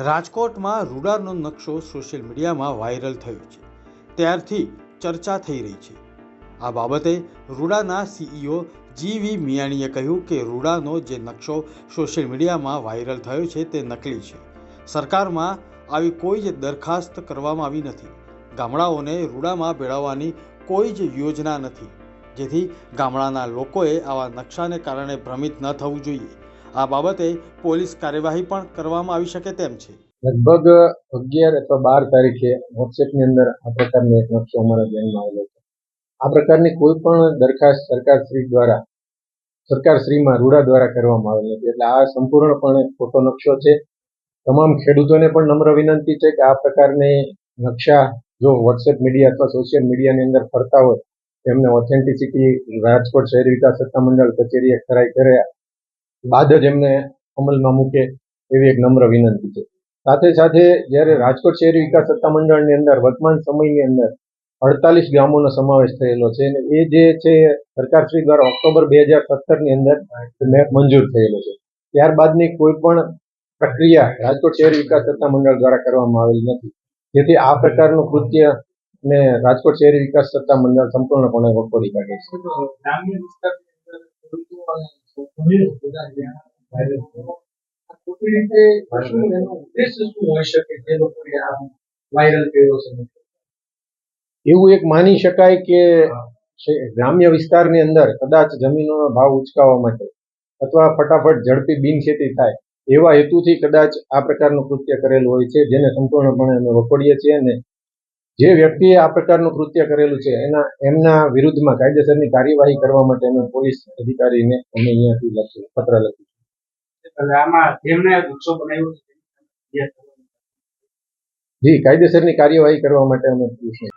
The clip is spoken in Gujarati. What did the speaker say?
રાજકોટમાં રૂડાનો નકશો સોશિયલ મીડિયામાં વાયરલ થયો છે. ત્યારથી ચર્ચા થઈ રહી છે. આ બાબતે રૂડાના સીઈઓ જી વી મિયાણીએ કહ્યું કે રૂડાનો જે નકશો સોશિયલ મીડિયામાં વાયરલ થયો છે તે નકલી છે. સરકારમાં આવી કોઈ જ દરખાસ્ત કરવામાં આવી નથી. ગામડાઓને રૂડામાં ભેળવવાની કોઈ જ યોજના નથી. જેથી ગામડાના લોકોએ આવા નકશાને કારણે ભ્રમિત ન થવું જોઈએ. આ બાબતે પોલીસ કાર્યવાહી પણ કરવામાં આવી શકે તેમ છે. લગભગ અગિયાર અથવા બાર તારીખે વોટ્સએપની અંદર આ પ્રકારનો એક નકશો અમારા ધ્યાનમાં આવેલો છે. આ પ્રકારની કોઈ પણ દરખાસ્ત સરકારશ્રી દ્વારા, સરકારશ્રીમાં, રૂડા દ્વારા કરવામાં આવેલ નથી. એટલે આ સંપૂર્ણપણે ખોટો નકશો છે. તમામ ખેડૂતોને પણ નમ્ર વિનંતી છે કે આ પ્રકારની નકશા જો વોટ્સએપ મીડિયા અથવા સોશિયલ મીડિયાની અંદર ફરતા હોય, તેમને ઓથેન્ટિસિટી રાજકોટ શહેર વિકાસ સત્તામંડળ કચેરીએ ખરાઈ કર્યા બાદ જ એમને અમલમાં મૂકે એવી એક નમ્ર વિનંતી છે. સાથે સાથે જ્યારે રાજકોટ શહેરી વિકાસ સત્તામંડળની અંદર વર્તમાન સમયની અંદર અડતાલીસ ગામોનો સમાવેશ થયેલો છે અને એ જે છે સરકારશ્રી દ્વારા ઓક્ટોબર બે હજાર સત્તરની અંદર મંજૂર થયેલો છે. ત્યારબાદની કોઈ પણ પ્રક્રિયા રાજકોટ શહેર વિકાસ સત્તામંડળ દ્વારા કરવામાં આવેલી નથી. જેથી આ પ્રકારનું કૃત્ય ને રાજકોટ શહેરી વિકાસ સત્તામંડળ સંપૂર્ણપણે વખોડી કાઢે છે. એવું એક માની શકાય કે ગ્રામ્ય વિસ્તારની અંદર કદાચ જમીનોનો ભાવ ઉચકાવવા માટે અથવા ફટાફટ ઝડપી બિનખેતી થાય, એવા હેતુથી કદાચ આ પ્રકારનું કૃત્ય કરેલું હોય છે, જેને સંપૂર્ણપણે અમે વખોડીએ છીએ અને જે વ્યક્તિએ આ પ્રકારનું કૃત્ય કરેલું છે એના એમના વિરુદ્ધમાં કાયદેસરની કાર્યવાહી કરવા માટે અમે પોલીસ અધિકારીને અમે અહીંયાથી લખ્યું પત્ર લખ્યું આમાં જેમને બનાવ્યો છે. જી કાયદેસરની કાર્યવાહી કરવા માટે અમે પોલીસને